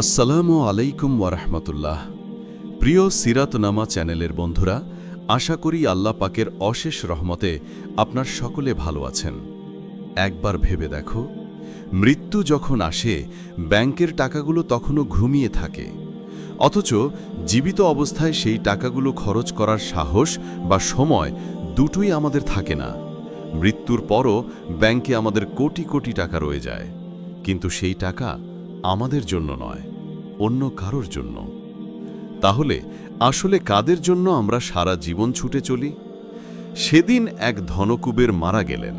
আসসালামু আলাইকুম ওয়ারহমতুল্লাহ প্রিয় সিরাতনামা চ্যানেলের বন্ধুরা, আশা করি আল্লাহ পাকের অশেষ রহমতে আপনার সকলে ভালো আছেন। একবার ভেবে দেখো, মৃত্যু যখন আসে, ব্যাংকের টাকাগুলো তখনও ঘুমিয়ে থাকে। অথচ জীবিত অবস্থায় সেই টাকাগুলো খরচ করার সাহস বা সময় দুটোই আমাদের থাকে না। মৃত্যুর পরও ব্যাংকে আমাদের কোটি কোটি টাকা রয়ে যায়। কিন্তু সেই টাকা আমাদের জন্য নয়, অন্য কারোর জন্য। তাহলে আসলে কাদের জন্য আমরা সারা জীবন ছুটে চলি? সেদিন এক ধনকুবের মারা গেলেন।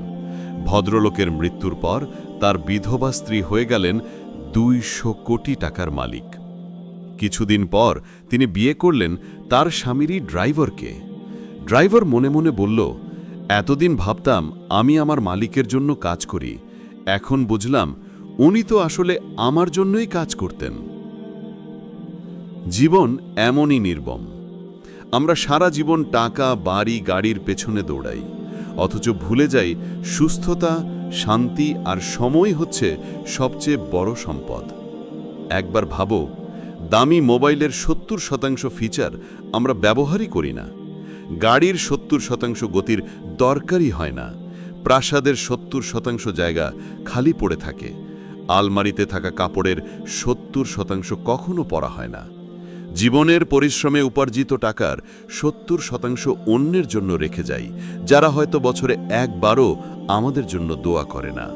ভদ্রলোকের মৃত্যুর পর তার বিধবা স্ত্রী হয়ে গেলেন দুইশো কোটি টাকার মালিক। কিছুদিন পর তিনি বিয়ে করলেন তার স্বামীরই ড্রাইভারকে। ড্রাইভার মনে মনে বলল, এতদিন ভাবতাম আমি আমার মালিকের জন্য কাজ করি, এখন বুঝলাম উনি তো আসলে আমার জন্যই কাজ করতেন। জীবন এমনই নির্বম। আমরা সারা জীবন টাকা, বাড়ি, গাড়ির পেছনে দৌড়াই। অথচ ভুলে যাই, সুস্থতা, শান্তি আর সময় হচ্ছে সবচেয়ে বড় সম্পদ। একবার ভাবো, দামি মোবাইলের সত্তর শতাংশ ফিচার আমরা ব্যবহারই করি না। গাড়ির সত্তর শতাংশ গতির দরকারই হয় না। প্রাসাদের সত্তর শতাংশ জায়গা খালি পড়ে থাকে। আলমারিতে থাকা কাপড়ের সত্তর শতাংশ কখনো পরা হয় না। জীবনের পরিশ্রমে উপার্জিত টাকার সত্তর শতাংশ অন্যের জন্য রেখে যাই, যারা হয়তো বছরে একবারও আমাদের জন্য দোয়া করে না।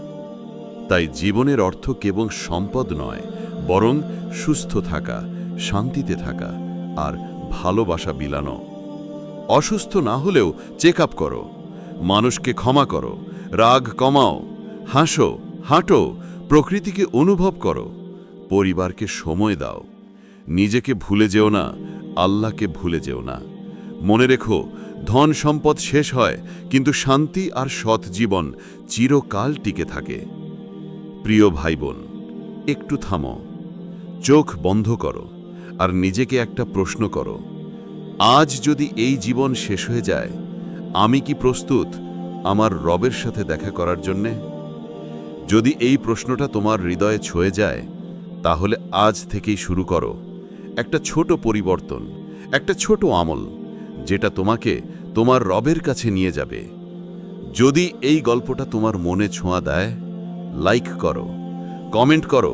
তাই জীবনের অর্থ কেবল সম্পদ নয়, বরং সুস্থ থাকা, শান্তিতে থাকা আর ভালোবাসা বিলানো। অসুস্থ না হলেও চেক আপ করো, মানুষকে ক্ষমা করো, রাগ কমাও, হাসো, হাঁটো প্রকৃতিকে অনুভব করো, পরিবারকে সময় দাও। নিজেকে ভুলে যেও না, আল্লাহকে ভুলে যেও না। মনে রেখো, ধন সম্পদ শেষ হয়, কিন্তু শান্তি আর সৎ জীবন চিরকাল টিকে থাকে। প্রিয় ভাই বোন একটু থামো, চোখ বন্ধ করো আর নিজেকে একটা প্রশ্ন করো, আজ যদি এই জীবন শেষ হয়ে যায়, আমি কি প্রস্তুত আমার রবের সাথে দেখা করার জন্যে? যদি এই প্রশ্নটা তোমার হৃদয়ে ছুঁয়ে যায়, তাহলে আজ থেকেই শুরু করো। একটা ছোট পরিবর্তন, একটা ছোট আমল, যেটা তোমাকে তোমার রবের কাছে নিয়ে যাবে। যদি এই গল্পটা তোমার মনে ছোঁয়া দেয় লাইক করো কমেন্ট করো,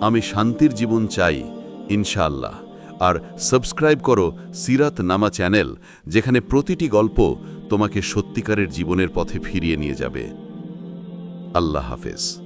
আমি শান্তির জীবন চাই, ইনশাআল্লাহ। আর সাবস্ক্রাইব করো সিরাত নামা চ্যানেল, যেখানে প্রতিটি গল্প তোমাকে সত্যিকারের জীবনের পথে ফিরিয়ে নিয়ে যাবে। আল্লাহ হাফেজ।